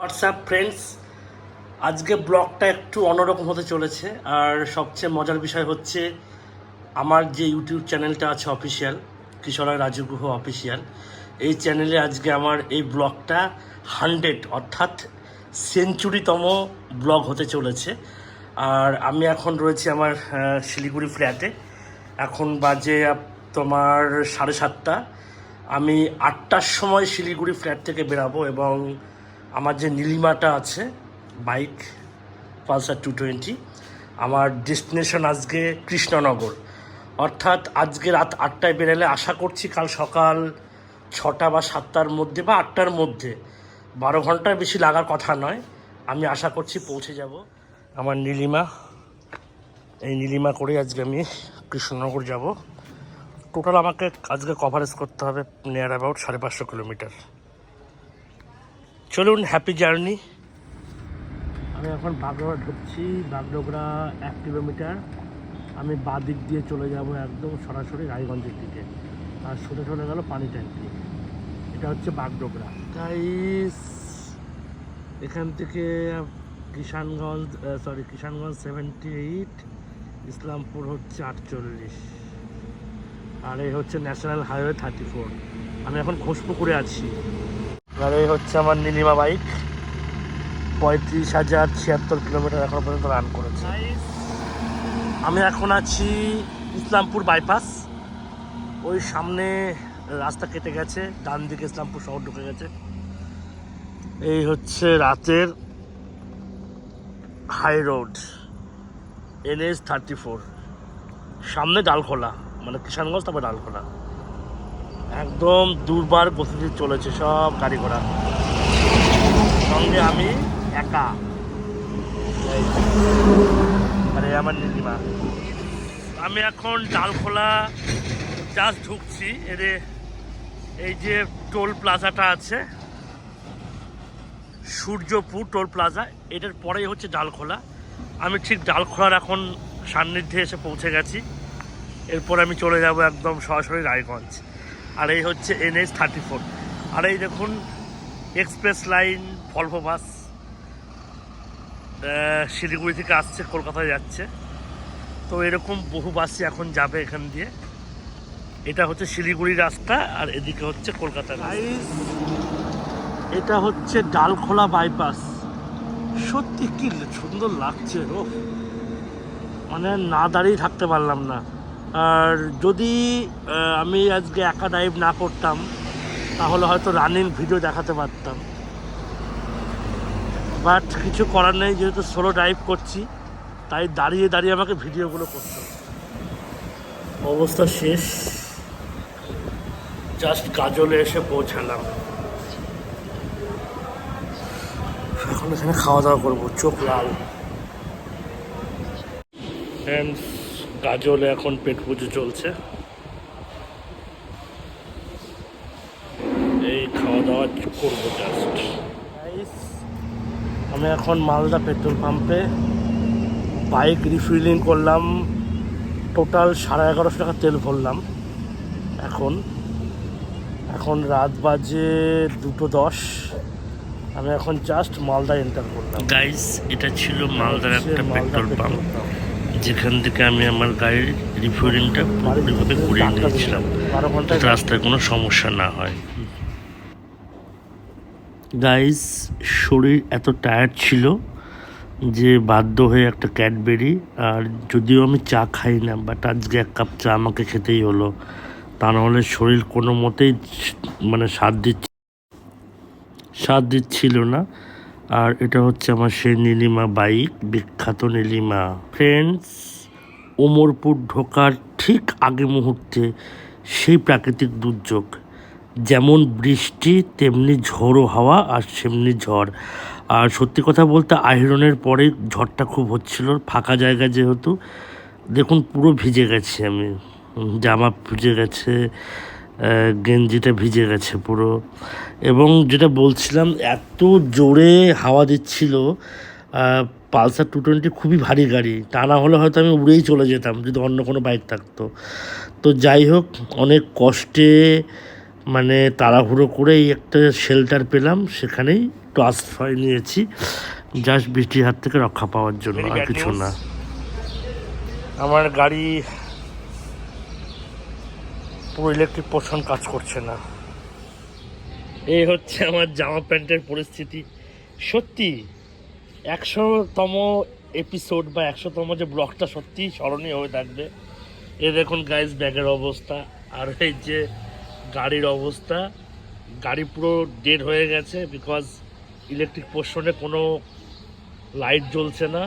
WhatsApp friends আজকে ব্লগটা একটু অন্যরকম হতে চলেছে, আর সবচেয়ে মজার বিষয় হচ্ছে আমার যে ইউটিউব চ্যানেলটা আছে অফিসিয়াল কিশোরায় রাজু অফিসিয়াল, এই চ্যানেলে আজকে আমার এই ব্লগটা হান্ড্রেড, অর্থাৎ সেঞ্চুরিতম ব্লগ হতে চলেছে। আর আমি এখন রয়েছি আমার শিলিগুড়ি ফ্ল্যাটে। এখন বাজে তোমার সাড়ে সাতটা। আমি আটটার সময় শিলিগুড়ি ফ্ল্যাট থেকে বেরাবো এবং আমার যে নীলিমাটা আছে, বাইক, পালসার টু টোয়েন্টি, আমার ডেস্টিনেশন আজকে কৃষ্ণনগর। অর্থাৎ আজকে রাত আটটায় বেরোলে আশা করছি কাল সকাল ছটা বা সাতটার মধ্যে বা আটটার মধ্যে। বারো ঘণ্টার বেশি লাগার কথা নয়, আমি আশা করছি পৌঁছে যাব। আমার নীলিমা, এই নীলিমা করে আজকে আমি কৃষ্ণনগর যাব। টোটাল আমাকে আজকে কভারেজ করতে হবে নিয়ার অ্যাবাউট সাড়ে পাঁচশো কিলোমিটার। চলুন হ্যাপি জার্নি আমি এখন বাগডোগরা ঢুকছি বাগডোগরা এক কিলোমিটার আমি বাঁ দিক দিয়ে চলে যাব একদম সরাসরি রায়গঞ্জের দিকে। আর সোজা চলে গেল পানি ট্যাঙ্কি এটা হচ্ছে বাগডোগরা তাই এখান থেকে Kishanganj sorry Kishanganj seventy eight Islampur হচ্ছে আটচল্লিশ। আর এই হচ্ছে ন্যাশনাল হাইওয়ে থার্টি ফোর আমি এখন ঘোষপুকুরে আছি। আর এই হচ্ছে আমার নীলিমা বাইক। পঁয়ত্রিশ হাজার ছিয়াত্তর কিলোমিটার এখনও পর্যন্ত রান করেছে। আমি এখন আছি ইসলামপুর বাইপাস ওই সামনে রাস্তা কেটে গেছে, ডান দিকে ইসলামপুর শহর ঢুকে গেছে। এই হচ্ছে রাতের high road NS thirty four সামনে ডালখোলা মানে কিষানগঞ্জ, তারপর ডালখোলা। একদম দুর্বার গতিতে চলেছে সব গাড়ি ঘোড়া। সঙ্গে আমি একা। আরে, আমার নীলিমা। আমি এখন ডালখোলা জাস্ট ঢুকছি এদের এই যে টোল প্লাজাটা আছে, সূর্যপুর টোল প্লাজা, এটার পরেই হচ্ছে ডালখোলা। আমি ঠিক ডালখোলার এখন সান্নিধ্যে এসে পৌঁছে গেছি। এরপর আমি চলে যাব একদম সরাসরি রায়গঞ্জ। আর এই হচ্ছে এন এনএস থার্টি ফোর আর এই দেখুন express line Volvo bus Siliguri থেকে আসছে, কলকাতায় যাচ্ছে। তো এরকম বহু বাসই এখন যাবে এখান দিয়ে। এটা হচ্ছে শিলিগুড়ি রাস্তা আর এদিকে হচ্ছে কলকাতা এটা হচ্ছে ডালখোলা বাইপাস সত্যি কি সুন্দর লাগছে ও মানে না দাঁড়িয়ে থাকতে পারলাম না। আর যদি আমি আজকে একা ড্রাইভ না করতাম, তাহলে হয়তো রানিং ভিডিও দেখাতে পারতাম। বাট কিছু করার নেই, যেহেতু সোলো ড্রাইভ করছি, তাই দাঁড়িয়ে দাঁড়িয়ে আমাকে ভিডিওগুলো করতে অবস্থা শেষ। জাস্ট গাজলে এসে পৌঁছালাম। এখন এখানে খাওয়া দাওয়া করব, চোখ লাল। ফ্রেন্ডস গাজলে এখন পেট পুজো চলছে। এই খাওয়া দাওয়া করব জাস্ট আমি এখন মালদা পেট্রোল পাম্পে বাইক রিফিলিং করলাম। টোটাল সাড়ে এগারোশো টাকা তেল ভরলাম। এখন এখন রাত বাজে দুটো দশ। আমি এখন জাস্ট মালদা এন্টার করলাম। গাইস এটা ছিল মালদার একটা পেট্রোল পাম্প। যেখান থেকে আমি আমার গাড়ির রিফিলিংটা পুরোপুরিভাবে করিয়ে নিয়েছিলাম রাস্তায় কোনো সমস্যা না হয়। গাইস শরীর এত টায়ার্ড ছিল যে বাধ্য হয়ে একটা ক্যাডবেরি আর যদিও আমি চা খাই না বাট আজকে এক কাপ চা আমাকে খেতেই হলো। তা নাহলে শরীর কোনো মতেই মানে স্বাদ দিচ্ছে স্বাদ দিচ্ছিল না। আর এটা হচ্ছে আমার সেই নীলিমা বাইক, বিখ্যাত নীলিমা। ফ্রেন্ডস ওমরপুর ঢোকার ঠিক আগে মুহূর্তে সেই প্রাকৃতিক দুর্যোগ। যেমন বৃষ্টি, তেমনি ঝোড়ো হাওয়া আর সেমনি ঝড়। আর সত্যি কথা বলতে আইরনের পরে ঝড়টা খুব হচ্ছিল, ফাঁকা জায়গা যেহেতু। দেখুন পুরো ভিজে গেছি আমি, জামা ভিজে গেছে গেঞ্জিটা ভিজে গেছে পুরো। এবং যেটা বলছিলাম এত জোরে হাওয়া দিচ্ছিল পালসার টু টোয়েন্টি খুবই ভারী গাড়ি। তা না হলে হয়তো আমি উড়েই চলে যেতাম যদি অন্য কোনো বাইক থাকতো। তো যাই হোক অনেক কষ্টে মানে তাড়াহুড়ো করে এই একটা শেল্টার পেলাম সেখানেই একটু আশ্রয় নিয়েছি। জাস্ট বৃষ্টির হাত থেকে রক্ষা পাওয়ার জন্য আর কিছু না। আমার গাড়ি পুরো ইলেকট্রিক পোর্শন কাজ করছে না। এই হচ্ছে আমার জামা প্যান্টের পরিস্থিতি। সত্যি, একশোতম এপিসোড বা একশোতম যে ব্লগটা সত্যি স্মরণীয় হয়ে থাকবে। এ দেখুন গাইজ ব্যাগের অবস্থা আর এই যে গাড়ির অবস্থা। গাড়ি পুরো ডেড হয়ে গেছে বিকজ ইলেকট্রিক পোর্শনে কোনো লাইট জ্বলছে না।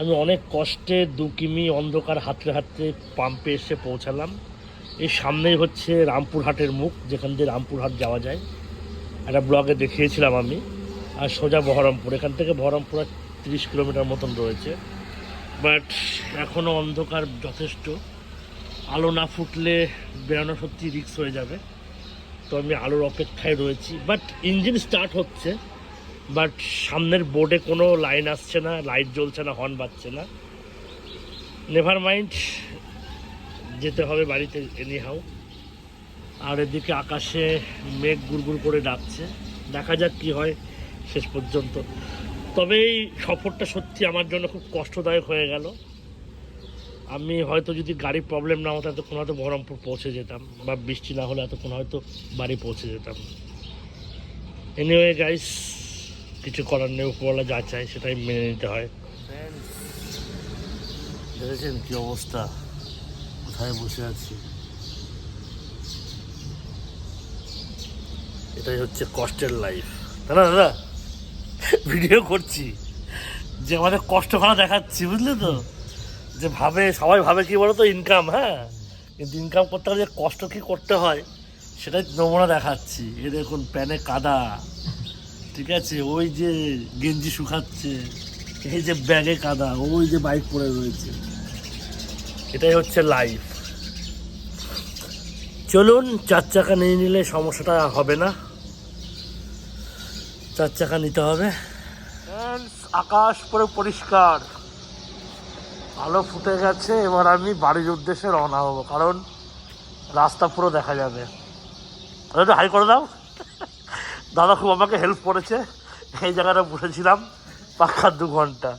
আমি অনেক কষ্টে দু কিমি অন্ধকার হাতড়ে হাতড়ে পাম্পে এসে পৌঁছালাম। এই সামনেই হচ্ছে রামপুরহাটের মুখ, যেখান দিয়ে রামপুরহাট যাওয়া যায়। একটা ব্লগে দেখিয়েছিলাম আমি, আর সোজা বহরমপুর। এখান থেকে বহরমপুর তিরিশ কিলোমিটার মতন রয়েছে। বাট এখনও অন্ধকার যথেষ্ট। আলো না ফুটলে বেরোনো সত্যি রিক্স হয়ে যাবে। তো আমি আলোর অপেক্ষায় রয়েছি। বাট ইঞ্জিন স্টার্ট হচ্ছে, বাট সামনের বোর্ডে কোনো লাইন আসছে না, লাইট জ্বলছে না, হর্ন বাজছে না। নেভার মাইন্ড যেতে হবে বাড়িতে এনি হাউ আর এদিকে আকাশে মেঘ গুড়গুড় করে ডাকছে। দেখা যাক কি হয় শেষ পর্যন্ত। তবে এই সফরটা সত্যি আমার জন্য খুব কষ্টদায়ক হয়ে গেল। আমি হয়তো যদি গাড়ির প্রবলেম না হতো, এতক্ষণ হয়তো বহরমপুর পৌঁছে যেতাম বা বৃষ্টি না হলে এতক্ষণ হয়তো বাড়ি পৌঁছে যেতাম। এনিওয়ে গাইস কিছু করার নেই, উপরওয়ালা যা চাই সেটাই মেনে নিতে হয়। দেখেছেন কী অবস্থা? কোথায় বসে আছি। এটাই হচ্ছে কষ্টের লাইফ দাদা দাদা ভিডিও করছি। যে আমাদের কষ্টখানা দেখাচ্ছি, বুঝলে তো? যে ভাবে, সবাই ভাবে কি বলো তো ইনকাম হ্যাঁ? কিন্তু ইনকাম করতে গেলে যে কষ্ট কি করতে হয়, সেটাই নমুনা দেখাচ্ছি। এ দেখুন, প্যানে কাদা। ঠিক আছে? ওই যে গেঞ্জি শুকাচ্ছে, এই যে ব্যাগে কাদা, ওই যে বাইক পড়ে রয়েছে। এটাই হচ্ছে লাইফ চলুন চার চাকা নিয়ে নিলে সমস্যাটা হবে না। চার চাকা নিতে হবে। আকাশ পুরো পরিষ্কার। আলো ফুটে গেছে, এবার আমি বাড়ির উদ্দেশ্যে রওনা হব, কারণ রাস্তা পুরো দেখা যাবে। একটু হাই করে দাও। দাদা খুব আমাকে হেল্প করেছে। এই জায়গাটা বসেছিলাম পাক্কা দু ঘণ্টা।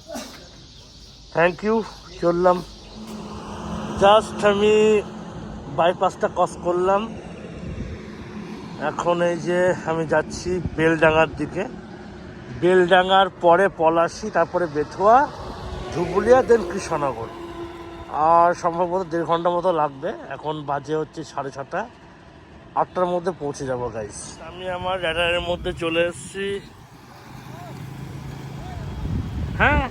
থ্যাংক ইউ চললাম। জাস্ট আমি বাইপাসটা ক্রস করলাম। এখন এই যে আমি যাচ্ছি বেলডাঙ্গার দিকে। বেলডাঙ্গার পরে পলাশি, তারপরে বেথুয়া, ধুবুলিয়া দেন কৃষ্ণনগর। আর সম্ভবত দেড় ঘণ্টা মতো লাগবে। এখন বাজে হচ্ছে সাড়ে ছটা। আটটার মধ্যে পৌঁছে যাব গাইস আমি আমার র্যাডারের মধ্যে চলে এসেছি। হ্যাঁ?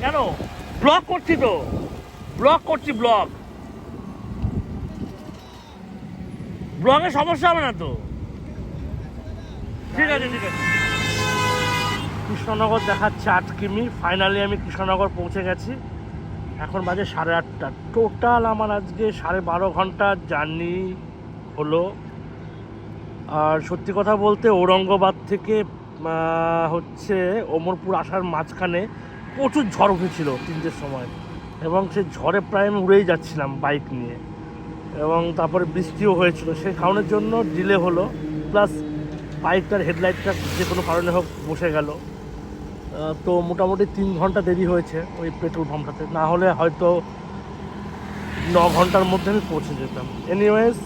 কেন? ব্লক করছি তো। ব্লক করছি ব্লক ব্লগে সমস্যা হবে না তো। ঠিক আছে ঠিক আছে। কৃষ্ণনগর দেখাচ্ছে আট কিমি। ফাইনালি আমি কৃষ্ণনগর পৌঁছে গেছি। এখন বাজে সাড়ে আটটা। টোটাল আমার আজকে সাড়ে বারো ঘণ্টার জার্নি হলো। আর সত্যি কথা বলতে ঔরঙ্গাবাদ থেকে হচ্ছে ওমরপুর আসার মাঝখানে প্রচুর ঝড় উঠেছিল তিনটের সময়। এবং সে ঝড়ে প্রায় আমি উড়েই যাচ্ছিলাম বাইক নিয়ে। এবং তারপরে বৃষ্টিও হয়েছিল। সেই কারণের জন্য ডিলে হলো। প্লাস বাইকটার হেডলাইটটা যে কোনো কারণে হোক বসে গেল। তো মোটামুটি তিন ঘণ্টা দেরি হয়েছে ওই পেট্রোল পাম্পটাতে না হলে হয়তো ন ঘণ্টার মধ্যে আমি পৌঁছে যেতাম। এনিওয়েজ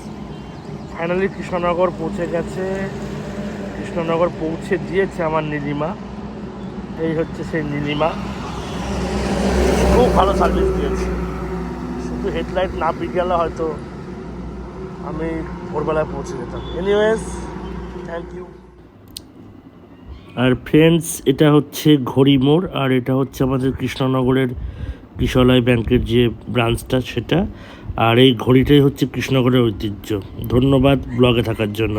ফাইনালি কৃষ্ণনগর পৌঁছে গেছে। কৃষ্ণনগর পৌঁছে দিয়েছে আমার নীলিমা। এই হচ্ছে সেই নীলিমা। খুব ভালো সার্ভিস দিয়েছে। শুধু হেডলাইট না পেয়ে গেলে হয়তো আমি ভোরবেলায় পৌঁছে যেতাম। এনিওয়েজ থ্যাংক ইউ আর ফ্রেন্ডস এটা হচ্ছে ঘড়ি মোড়, আর এটা হচ্ছে আমাদের কৃষ্ণনগরের কৃষলয় ব্যাংকের যে ব্রাঞ্চটা সেটা। আর এই ঘড়িটাই হচ্ছে কৃষ্ণনগরের ঐতিহ্য। ধন্যবাদ ব্লগে থাকার জন্য।